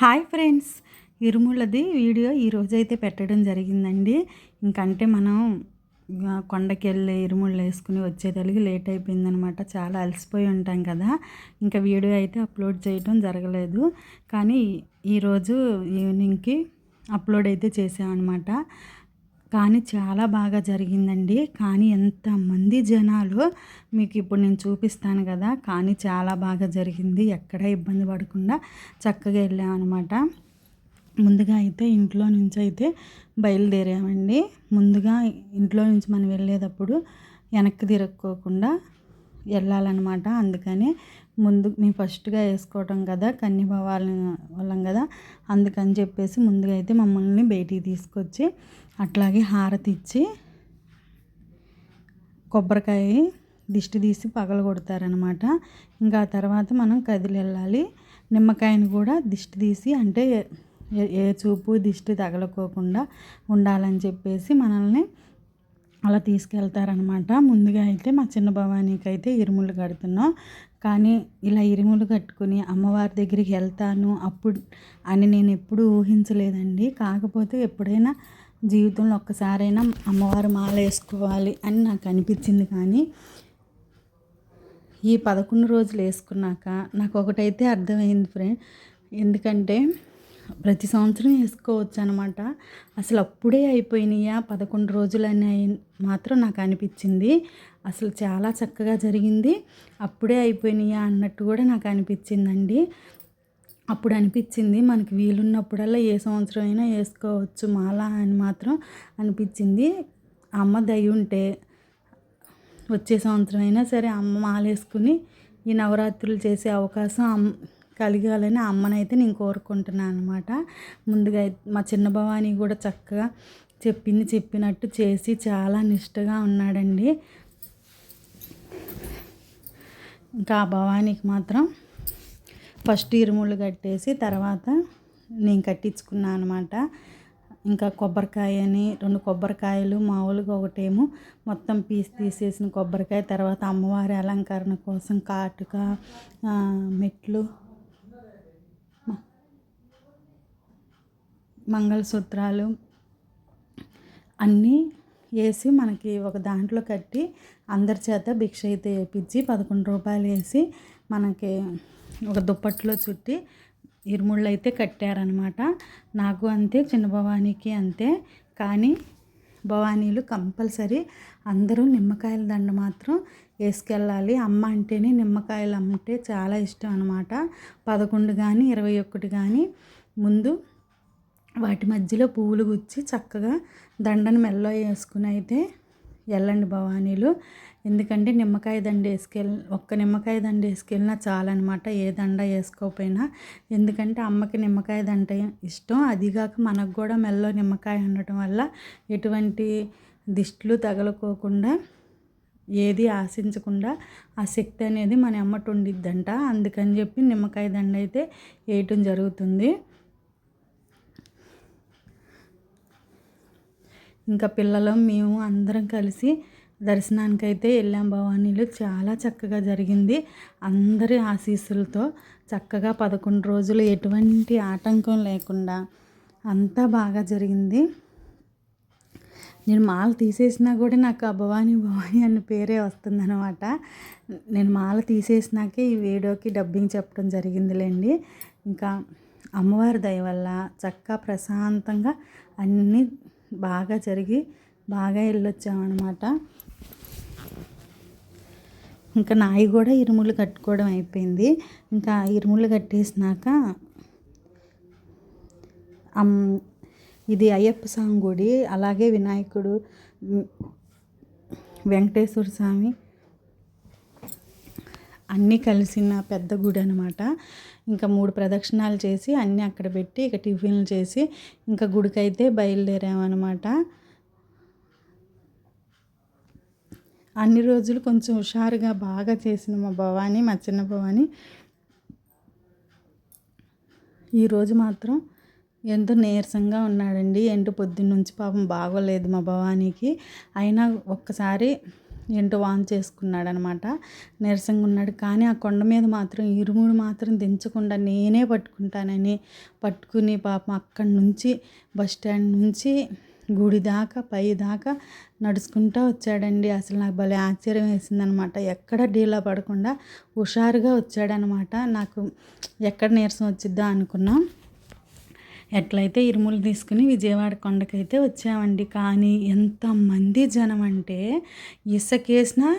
Hi friends. ఇరుములది video ఈరోజు అయితే పెట్టడం జరిగిందండి. ఇంకంటే మనం కొండకెళ్ళి కొండకి వెళ్ళి ఇరుముళ్ళు వేసుకుని వచ్చేతలికి లేట్ అయిపోయిందనమాట. చాలా అలసిపోయి ఉంటాం కదా. ఇంకా వీడియో అయితే అప్లోడ్ చేయడం జరగలేదు. కానీ ఈరోజు ఈవినింగ్కి అప్లోడ్ అయితే చేసామన్నమాట కానీ చాలా బాగా జరిగిందండి. కానీ ఎంతమంది జనాలు మీకు ఇప్పుడు నేను చూపిస్తాను కదా కానీ చాలా బాగా జరిగింది. ఎక్కడ ఇబ్బంది పడకుండా చక్కగా వెళ్ళామన్నమాట ముందుగా అయితే ఇంట్లో నుంచి అయితే బయలుదేరామండి. ముందుగా ఇంట్లో నుంచి మనం వెళ్ళేటప్పుడు వెనక్కి తిరక్కోకుండా వెళ్ళాలన్నమాట. అందుకని ముందు మేము ఫస్ట్గా వేసుకోవటం కదా కన్యభావాల వాళ్ళం కదా అందుకని చెప్పేసి ముందుగా అయితే మమ్మల్ని బయటికి తీసుకొచ్చి అట్లాగే హారతి ఇచ్చి కొబ్బరికాయ దిష్టి తీసి పగల కొడతారనమాట ఇంకా తర్వాత మనం కదిలి వెళ్ళాలి. నిమ్మకాయని కూడా దిష్టి తీసి అంటే ఏ- ఏ చూపు దిష్టి తగలకోకుండా ఉండాలని చెప్పేసి మనల్ని అలా తీసుకెళ్తారనమాట ముందుగా అయితే మా చిన్న భవానీకి అయితే ఇరుములు కడుతున్నాం. కానీ ఇలా ఇరుములు కట్టుకుని అమ్మవారి దగ్గరికి వెళ్తాను అప్పుడు అని నేను ఎప్పుడు ఊహించలేదండి. కాకపోతే ఎప్పుడైనా జీవితంలో ఒక్కసారైనా అమ్మవారు మాల వేసుకోవాలి అని నాకు అనిపించింది కానీ ఈ పదకొండు రోజులు వేసుకున్నాక నాకు ఒకటైతే అర్థమైంది ఫ్రెండ్. ఎందుకంటే ప్రతి సంవత్సరం వేసుకోవచ్చు అనమాట అసలు అప్పుడే అయిపోయినాయా? పదకొండు రోజులని మాత్రం నాకు అనిపించింది. అసలు చాలా చక్కగా జరిగింది. అప్పుడే అయిపోయినాయా అన్నట్టు కూడా నాకు అనిపించిందండి. అప్పుడు అనిపించింది మనకి వీలున్నప్పుడల్లా ఏ సంవత్సరం అయినా వేసుకోవచ్చు. మాల అని మాత్రం అనిపించింది. అమ్మ దయ ఉంటే వచ్చే సంవత్సరం అయినా సరే అమ్మ మాలేసుకుని ఈ నవరాత్రులు చేసే అవకాశం అమ్ కలిగాలని అమ్మనైతే నేను కోరుకుంటున్నాను అనమాట ముందుగా మా చిన్న భవాని కూడా చక్కగా చెప్పింది చెప్పినట్టు చేసి చాలా నిష్టగా ఉన్నాడండి. ఇంకా ఆ భవానీకి మాత్రం ఫస్ట్ ఇరుముళ్ళు కట్టేసి తర్వాత నేను కట్టించుకున్నాను అనమాట ఇంకా కొబ్బరికాయని రెండు కొబ్బరికాయలు మామూలుగా ఒకటేమో మొత్తం పీస్ తీసేసిన కొబ్బరికాయ తర్వాత అమ్మవారి అలంకరణ కోసం కాటుక మెట్లు మంగళసూత్రాలు అన్నీ వేసి మనకి ఒక దాంట్లో కట్టి అందరి చేత భిక్ష అయితే వేయించి పదకొండు రూపాయలు వేసి మనకి ఒక దుప్పట్లో చుట్టి ఇరుముళ్ళు అయితే కట్టారనమాట నాకు అంతే చిన్న భవానీకి అంతే. కానీ భవానీలు కంపల్సరీ అందరూ నిమ్మకాయల దండ మాత్రం వేసుకెళ్ళాలి. అమ్మ అంటేనే నిమ్మకాయలు అంటే చాలా ఇష్టం అనమాట పదకొండు కానీ ఇరవై ఒకటి కానీ ముందు వాటి మధ్యలో పువ్వులు గుచ్చి చక్కగా దండను మెల్లో వేసుకుని అయితే వెళ్ళండి భవానీలు. ఎందుకంటే నిమ్మకాయ దండ వేసుకెళ్ ఒక్క నిమ్మకాయ దండ వేసుకెళ్ళినా చాలన్నమాట. ఏ దండ వేసుకోకపోయినా. ఎందుకంటే అమ్మకి నిమ్మకాయ దండ ఇష్టం. అదిగాక మనకు కూడా మెల్లో నిమ్మకాయ ఉండటం వల్ల ఎటువంటి దిష్టిలు తగలకోకుండా ఏది ఆశించకుండా ఆ శక్తి అనేది మన అమ్మట ఉండిద్దంట. అందుకని చెప్పి నిమ్మకాయ దండ అయితే వేయటం జరుగుతుంది. ఇంకా పిల్లలు మేము అందరం కలిసి దర్శనానికి అయితే వెళ్ళాం భవానీలు చాలా చక్కగా జరిగింది. అందరి ఆశీస్సులతో చక్కగా పదకొండు రోజులు ఎటువంటి ఆటంకం లేకుండా అంతా బాగా జరిగింది. నేను మాల తీసేసినా కూడా నాకు ఆ భవానీ భవానీ అన్న పేరే వస్తుందన్నమాట. నేను మాల తీసేసినాకే ఈ వీడియోకి డబ్బింగ్ చెప్పడం జరిగిందిలేండి. ఇంకా అమ్మవారి దయ వల్ల చక్కగా ప్రశాంతంగా అన్నీ బాగా జరిగి బాగా వెళ్ళొచ్చామన్నమాట ఇంకా నాయి కూడా ఇరుములు కట్టుకోవడం అయిపోయింది. ఇంకా ఇరుములు కట్టేసినాక ఇది అయ్యప్ప స్వామి గుడి అలాగే వినాయకుడు వెంకటేశ్వర స్వామి అన్నీ కలిసిన పెద్ద గుడి అనమాట ఇంకా మూడు ప్రదక్షిణాలు చేసి అన్నీ అక్కడ పెట్టి ఇక టిఫిన్లు చేసి ఇంకా గుడికైతే బయలుదేరామన్నమాట. అన్ని రోజులు కొంచెం హుషారుగా బాగా చేసిన మా భవాని మా చిన్న భవాని. ఈరోజు మాత్రం ఎంతో నీరసంగా ఉన్నాడండి. ఎండు పొద్దున్న నుంచి పాపం బాగోలేదు మా భవానీకి. అయినా ఒక్కసారి ఏంటో వాన్ చేసుకున్నాడు అనమాట నీరసంగా ఉన్నాడు. కానీ ఆ కొండ మీద మాత్రం ఇరుముడు మాత్రం దించకుండా నేనే పట్టుకుంటానని పట్టుకుని పాపం అక్కడి నుంచి బస్ స్టాండ్ నుంచి గుడి దాకా పై దాకా నడుచుకుంటూ వచ్చాడండి. అసలు నాకు భలే ఆశ్చర్యం వేసిందనమాట. ఎక్కడ డీలా పడకుండా హుషారుగా వచ్చాడనమాట. నాకు ఎక్కడ నీరసం వచ్చిద్దా అనుకున్నాం. ఎట్లయితే ఇరుములు తీసుకుని విజయవాడ కొండకైతే వచ్చామండి. కానీ ఎంతమంది జనం అంటే ఇసుకేసిన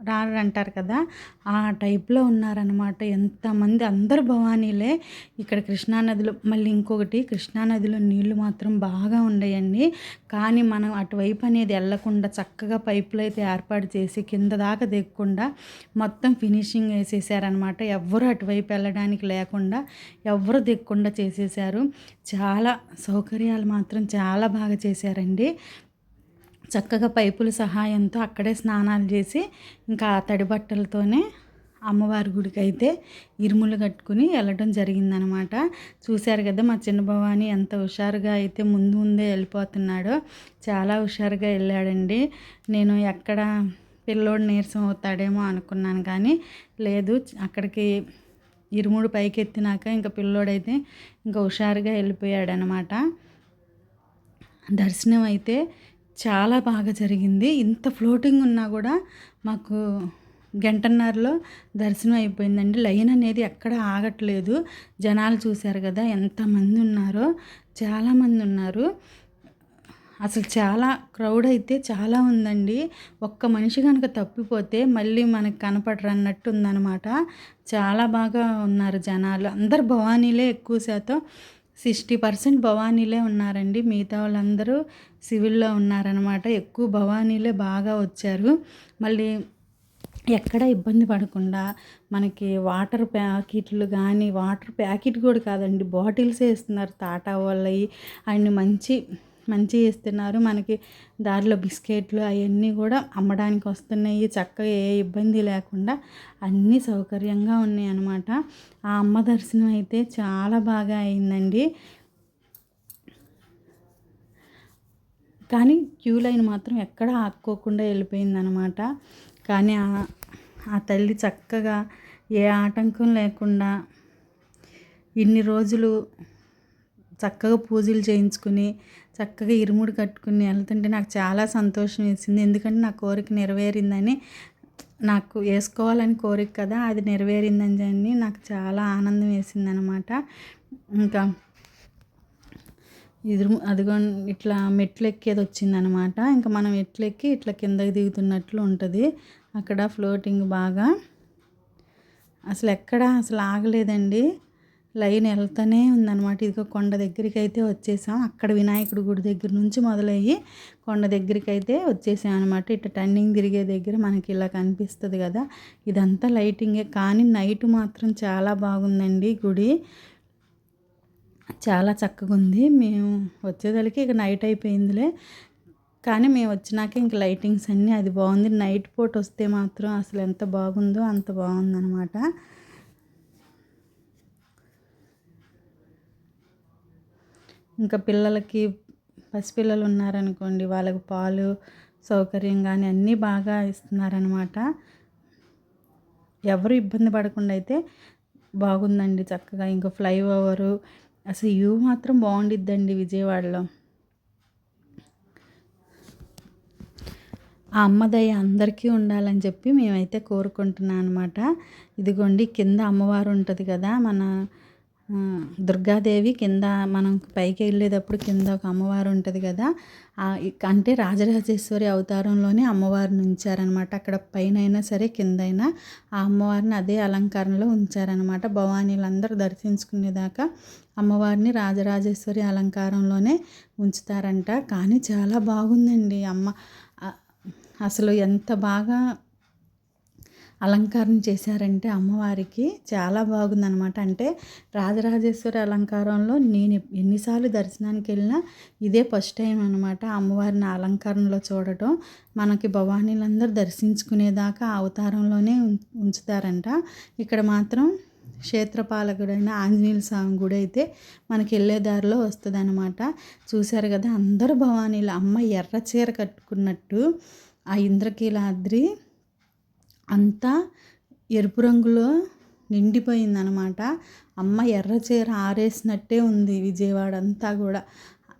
రారంటారు కదా. ఆ టైప్లో ఉన్నారనమాట ఎంతమంది అందరు భవానీలే. ఇక్కడ కృష్ణానదిలో మళ్ళీ ఇంకొకటి కృష్ణానదిలో నీళ్ళు మాత్రం బాగా ఉండయండి. కానీ మనం అటువైపు అనేది వెళ్ళకుండా చక్కగా పైపులు అయితే ఏర్పాటు చేసి కింద దాకా దిగకుండా మొత్తం ఫినిషింగ్ వేసేసారనమాట ఎవ్వరు అటువైపు వెళ్ళడానికి లేకుండా ఎవ్వరు దిగకుండా చేసేసారు. చాలా సౌకర్యాలు మాత్రం చాలా బాగా చేశారండి. చక్కగా పైపుల సహాయంతో అక్కడే స్నానాలు చేసి ఇంకా తడి బట్టలతోనే అమ్మవారి గుడికి అయితే ఇరుములు కట్టుకుని వెళ్ళడం జరిగిందనమాట. చూశారు కదా మా చిన్న భవాని ఎంత హుషారుగా అయితే ముందు ముందే వెళ్ళిపోతున్నాడో. చాలా హుషారుగా వెళ్ళాడండి. నేను ఎక్కడ పిల్లోడు నీరసం అవుతాడేమో అనుకున్నాను కానీ లేదు అక్కడికి ఇరుముడు పైకి ఎత్తినాక ఇంకా పిల్లోడైతే ఇంకా హుషారుగా వెళ్ళిపోయాడనమాట. దర్శనం అయితే చాలా బాగా జరిగింది. ఇంత ఫ్లోటింగ్ ఉన్నా కూడా మాకు గంటన్నరలో దర్శనం అయిపోయిందండి. లైన్ అనేది ఎక్కడ ఆగట్లేదు. జనాలు చూశారు కదా ఎంతమంది ఉన్నారో చాలామంది ఉన్నారు. అసలు చాలా క్రౌడ్ అయితే చాలా ఉందండి. ఒక్క మనిషి కనుక తప్పిపోతే మళ్ళీ మనకి కనపడరు అన్నట్టు ఉందన్నమాట. చాలా బాగా ఉన్నారు జనాలు. అందరు భవానీలే ఎక్కువ శాతం. సిక్స్టీ పర్సెంట్ భవానీలే ఉన్నారండి. మిగతా వాళ్ళందరూ సివిల్లో ఉన్నారనమాట ఎక్కువ భవానీలే బాగా వచ్చారు. మళ్ళీ ఎక్కడ ఇబ్బంది పడకుండా మనకి వాటర్ ప్యాకెట్లు కానీ వాటర్ ప్యాకెట్ కూడా కాదండి. బాటిల్సే ఇస్తున్నారు తాటా వాళ్ళవి అండ్ మంచి మంచిగా ఇస్తున్నారు మనకి దారిలో బిస్కెట్లు అవన్నీ కూడా అమ్మడానికి వస్తున్నాయి. చక్కగా ఏ ఇబ్బంది లేకుండా అన్నీ సౌకర్యంగా ఉన్నాయి అన్నమాట. ఆ అమ్మ దర్శనం అయితే చాలా బాగా అయిందండి. కానీ క్యూ లైన్ మాత్రం ఎక్కడ ఆక్కోకుండా వెళ్ళిపోయిందనమాట కానీ ఆ తల్లి చక్కగా ఏ ఆటంకం లేకుండా ఇన్ని రోజులు చక్కగా పూజలు చేయించుకుని చక్కగా ఇరుముడు కట్టుకుని వెళ్తుంటే నాకు చాలా సంతోషం వేసింది. ఎందుకంటే నా కోరిక నెరవేరిందని నాకు వేసుకోవాలని కోరిక కదా అది నెరవేరిందని నాకు చాలా ఆనందం వేసింది అనమాట ఇంకా ఎదురు అదిగో ఇట్లా మెట్లు ఎక్కేది వచ్చిందనమాట ఇంకా మనం మెట్లు ఎక్కి ఇట్లా కిందకి దిగుతున్నట్లు ఉంటుంది. అక్కడ ఫ్లోటింగ్ బాగా. అసలు ఎక్కడ అసలు ఆగలేదండి. లైన్ వెళ్తూనే ఉందన్నమాట. ఇదిగో కొండ దగ్గరికి అయితే వచ్చేసాం. అక్కడ వినాయకుడి గుడి దగ్గర నుంచి మొదలయ్యి కొండ దగ్గరికి అయితే వచ్చేసాం అనమాట ఇట్లా టర్నింగ్ తిరిగే దగ్గర మనకి ఇలా కనిపిస్తుంది కదా. ఇదంతా లైటింగే కానీ నైట్ మాత్రం చాలా బాగుందండి గుడి. చాలా చక్కగా ఉంది. మేము వచ్చేదలికి ఇక నైట్ అయిపోయిందిలే. కానీ మేము వచ్చినాక ఇంక లైటింగ్స్ అన్నీ అది బాగుంది. నైట్ పూట వస్తే మాత్రం అసలు ఎంత బాగుందో అంత బాగుందనమాట ఇంకా పిల్లలకి పసిపిల్లలు ఉన్నారనుకోండి వాళ్ళకి పాలు సౌకర్యం కానీ అన్నీ బాగా ఇస్తున్నారనమాట. ఎవరు ఇబ్బంది పడకుండా అయితే బాగుందండి చక్కగా. ఇంకా ఫ్లైఓవరు అసలు యూ మాత్రం బాగుండిద్దండి విజయవాడలో. ఆ అమ్మదయ్య అందరికీ ఉండాలని చెప్పి మేమైతే కోరుకుంటున్నాం అనమాట ఇదిగోండి కింద అమ్మవారు ఉంటుంది కదా మన దుర్గాదేవి కింద మనం పైకి వెళ్ళేటప్పుడు కింద ఒక అమ్మవారు ఉంటుంది కదా అంటే రాజరాజేశ్వరి అవతారంలోనే అమ్మవారిని ఉంచారనమాట అక్కడ పైన అయినా సరే కింద అయినా ఆ అమ్మవారిని అదే అలంకారంలో ఉంచారనమాట. భవానీలందరూ దర్శించుకునేదాకా అమ్మవారిని రాజరాజేశ్వరి అలంకారంలోనే ఉంచుతారంట. కానీ చాలా బాగుందండి అమ్మ. అసలు ఎంత బాగా అలంకారం చేశారంటే అమ్మవారికి చాలా బాగుందనమాట అంటే రాజరాజేశ్వరి అలంకారంలో నేను ఎన్నిసార్లు దర్శనానికి వెళ్ళినా ఇదే ఫస్ట్ టైం అనమాట అమ్మవారిని అలంకారంలో చూడటం. మనకి భవానీలందరూ దర్శించుకునేదాకా అవతారంలోనే ఉంచుతారంట. ఇక్కడ మాత్రం క్షేత్రపాలకుడైన ఆంజనేయుల స్వామి గుడి అయితే మనకి వెళ్ళే దారిలో వస్తుంది అనమాట చూశారు కదా అందరు భవానీలు. అమ్మ ఎర్ర చీర కట్టుకున్నట్టు ఆ ఇంద్రకీలాద్రి అంతా ఎరుపు రంగులో నిండిపోయిందనమాట. అమ్మ ఎర్ర చీర ఆరేసినట్టే ఉంది విజయవాడ అంతా కూడా.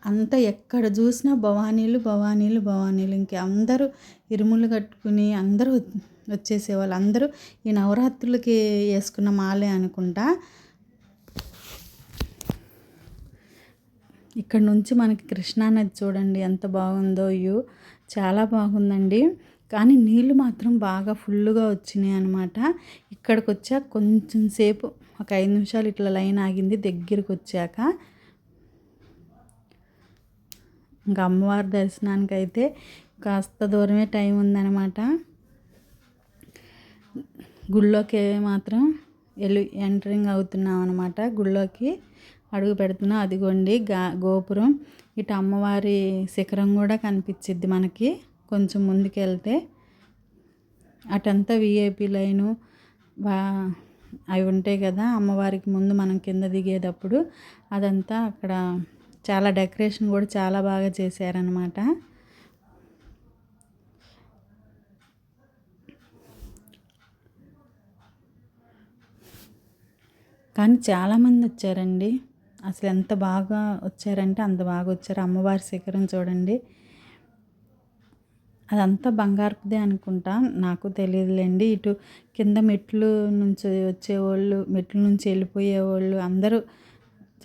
అంతా ఎక్కడ చూసినా భవానీలు భవానీలు భవానీలు. ఇంక అందరూ ఇరుములు కట్టుకుని అందరూ వచ్చేసేవాళ్ళు. అందరూ ఈ నవరాత్రులకి వేసుకున్న మాలే అనుకుంటా. ఇక్కడ నుంచి మనకి కృష్ణానది చూడండి ఎంత బాగుందో వ్యూ. చాలా బాగుందండి. కానీ నీళ్ళు మాత్రం బాగా ఫుల్గా వచ్చినాయి అనమాట ఇక్కడికి వచ్చాక కొంచెం సేపు ఒక ఐదు నిమిషాలు ఇట్లా లైన్ ఆగింది దగ్గరికి వచ్చాక ఇంకా అమ్మవారి దర్శనానికి అయితే కాస్త దూరమే టైం ఉందన్నమాట. గుళ్ళోకి మాత్రం వెళ్ళి ఎంటరింగ్ అవుతున్నాం అనమాట గుళ్ళోకి అడుగు పెడుతున్నాం అదిగోండి గా గోపురం. ఇటు అమ్మవారి శిఖరం కూడా కనిపించిద్ది మనకి. కొంచెం ముందుకెళ్తే అటంతా విఐపి లైను అవి ఉంటాయి కదా అమ్మవారికి ముందు మనం కింద దిగేటప్పుడు అదంతా అక్కడ చాలా డెకరేషన్ కూడా చాలా బాగా చేశారనమాట కానీ చాలామంది వచ్చారండి. అసలు ఎంత బాగా వచ్చారంటే అంత బాగా వచ్చారు. అమ్మవారి శిఖరం చూడండి. అదంతా బంగారుదే అనుకుంటా. నాకు తెలియదులేండి. ఇటు కింద మెట్లు నుంచి వచ్చేవాళ్ళు మెట్ల నుంచి వెళ్ళిపోయేవాళ్ళు అందరూ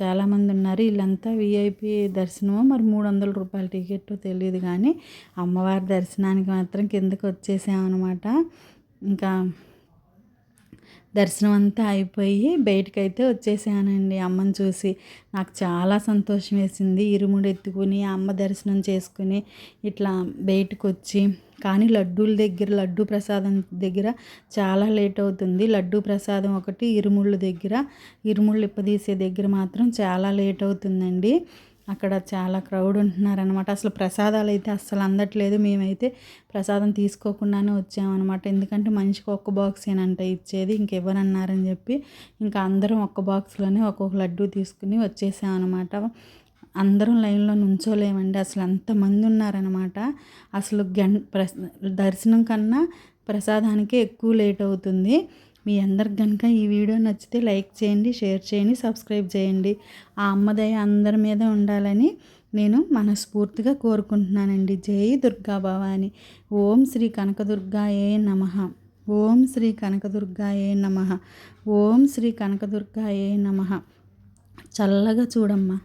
చాలామంది ఉన్నారు. వీళ్ళంతా విఐపి దర్శనమో మరి మూడు వందల రూపాయల టికెట్ తెలియదు కానీ అమ్మవారి దర్శనానికి మాత్రం కిందకి వచ్చేసామన్నమాట ఇంకా దర్శనం అంతా అయిపోయి బయటకైతే వచ్చేసానండి అమ్మని చూసి. నాకు చాలా సంతోషం వేసింది. ఇరుముడు ఎత్తుకుని అమ్మ దర్శనం చేసుకుని ఇట్లా బయటకు వచ్చి కానీ లడ్డూల దగ్గర లడ్డూ ప్రసాదం దగ్గర చాలా లేట్ అవుతుంది. లడ్డూ ప్రసాదం ఒకటి ఇరుముళ్ళ దగ్గర ఇరుముళ్ళు ఇప్పదీసే దగ్గర మాత్రం చాలా లేట్ అవుతుందండి. అక్కడ చాలా క్రౌడ్ ఉంటున్నారనమాట అసలు ప్రసాదాలు అయితే అస్సలు అందట్లేదు. మేమైతే ప్రసాదం తీసుకోకుండానే వచ్చామన్నమాట. ఎందుకంటే మనిషికి ఒక్క బాక్స్ ఏనంట ఇచ్చేది. ఇంకెవ్వరన్నారని చెప్పి ఇంకా అందరం ఒక్క బాక్స్లోనే ఒక్కొక్క లడ్డు తీసుకుని వచ్చేసామన్నమాట. అందరం లైన్లో నుంచోలేమండి. అసలు అంతమంది ఉన్నారనమాట అసలు గం దర్శనం కన్నా ప్రసాదానికే ఎక్కువ లేట్ అవుతుంది. మీ అందరికి కనుక ఈ వీడియో నచ్చితే లైక్ చేయండి షేర్ చేయండి సబ్స్క్రైబ్ చేయండి. ఆ అమ్మదయ అందరి మీద ఉండాలని నేను మనస్ఫూర్తిగా కోరుకుంటున్నానండి. జై దుర్గా భవాని. ఓం శ్రీ కనకదుర్గాయే నమ. ఓం శ్రీ కనకదుర్గాయే నమ. ఓం శ్రీ కనకదుర్గాయే నమ. చల్లగా చూడమ్మా.